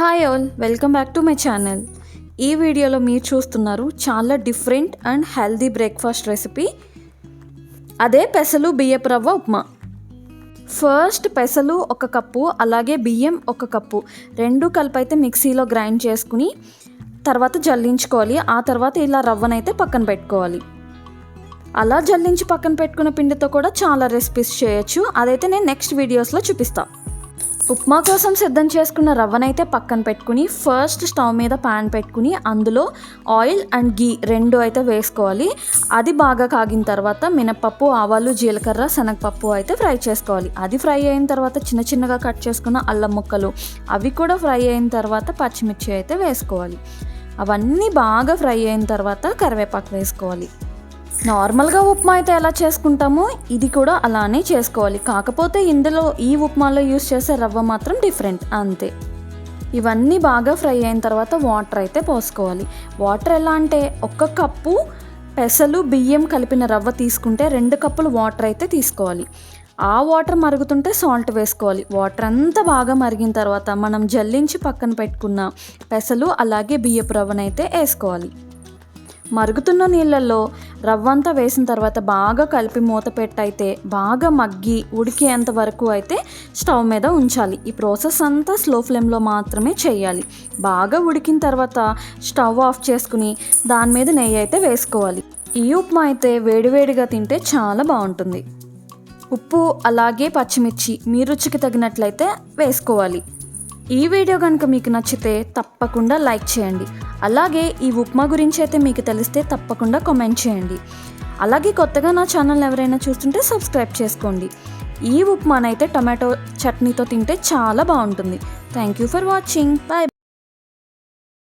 Hi all welcome back to my channel. ఈ వీడియోలో మీరు చూస్తున్నారు చాలా different and healthy breakfast recipe. అదే పెసలు బియ్యపు రవ్వ ఉప్మా. ఫస్ట్ పెసలు ఒక కప్పు అలాగే బియ్యం ఒక కప్పు. రెండు కలిపైతే మిక్సీలో గ్రైండ్ చేసుకుని తర్వాత జల్లించుకోవాలి. ఆ తర్వాత ఇలా రవ్వనైతే పక్కన పెట్టుకోవాలి. అలా జల్లించి పక్కన పెట్టుకున్న పిండితో కూడా చాలా రెసిపీస్ చేయొచ్చు. అదైతే నేను నెక్స్ట్ వీడియోస్లో చూపిస్తాను ఉప్మా కోసం సిద్ధం చేసుకున్న రవ్వనైతే పక్కన పెట్టుకుని ఫస్ట్ స్టవ్ మీద పాన్ పెట్టుకుని అందులో ఆయిల్ అండ్ గీ రెండు అయితే వేసుకోవాలి. అది బాగా కాగిన తర్వాత మినపప్పు ఆవాలు జీలకర్ర శనగపప్పు అయితే ఫ్రై చేసుకోవాలి. అది ఫ్రై అయిన తర్వాత చిన్న చిన్నగా కట్ చేసుకున్న అల్లం ముక్కలు అవి కూడా ఫ్రై అయిన తర్వాత పచ్చిమిర్చి అయితే వేసుకోవాలి. అవన్నీ బాగా ఫ్రై అయిన తర్వాత కరివేపాకు వేసుకోవాలి. నార్మల్గా ఉప్మా అయితే ఎలా చేసుకుంటామో ఇది కూడా అలానే చేసుకోవాలి. కాకపోతే ఇందులో ఈ ఉప్మాలో యూస్ చేసే రవ్వ మాత్రం డిఫరెంట్ అంతే. ఇవన్నీ బాగా ఫ్రై అయిన తర్వాత వాటర్ అయితే పోసుకోవాలి. వాటర్ ఎలా అంటే ఒక్క కప్పు పెసలు బియ్యం కలిపిన రవ్వ తీసుకుంటే రెండు కప్పులు వాటర్ అయితే తీసుకోవాలి. ఆ వాటర్ మరుగుతుంటే సాల్ట్ వేసుకోవాలి. వాటర్ అంతా బాగా మరిగిన తర్వాత మనం జల్లించి పక్కన పెట్టుకున్న పెసలు అలాగే బియ్యపు రవ్వనైతే వేసుకోవాలి. మరుగుతున్న నీళ్ళల్లో రవ్వంతా వేసిన తర్వాత బాగా కలిపి మూత పెట్టయితే బాగా మగ్గి ఉడికేంత వరకు అయితే స్టవ్ మీద ఉంచాలి. ఈ ప్రాసెస్ అంతా స్లో ఫ్లేమ్లో మాత్రమే చేయాలి. బాగా ఉడికిన తర్వాత స్టవ్ ఆఫ్ చేసుకుని దాని మీద నెయ్యి అయితే వేసుకోవాలి. ఈ ఉప్మా అయితే వేడివేడిగా తింటే చాలా బాగుంటుంది. ఉప్పు అలాగే పచ్చిమిర్చి మీ రుచికి తగినట్లయితే వేసుకోవాలి. ఈ వీడియో కనుక మీకు నచ్చితే తప్పకుండా లైక్ చేయండి. అలాగే ఈ ఉప్మా గురించి అయితే మీకు తెలిస్తే తప్పకుండా కామెంట్ చేయండి. అలాగే కొత్తగా నా ఛానల్ ఎవరైనా చూస్తుంటే సబ్స్క్రైబ్ చేసుకోండి. ఈ ఉప్మానైతే టమాటో చట్నీతో తింటే చాలా బాగుంటుంది. Thank you for watching bye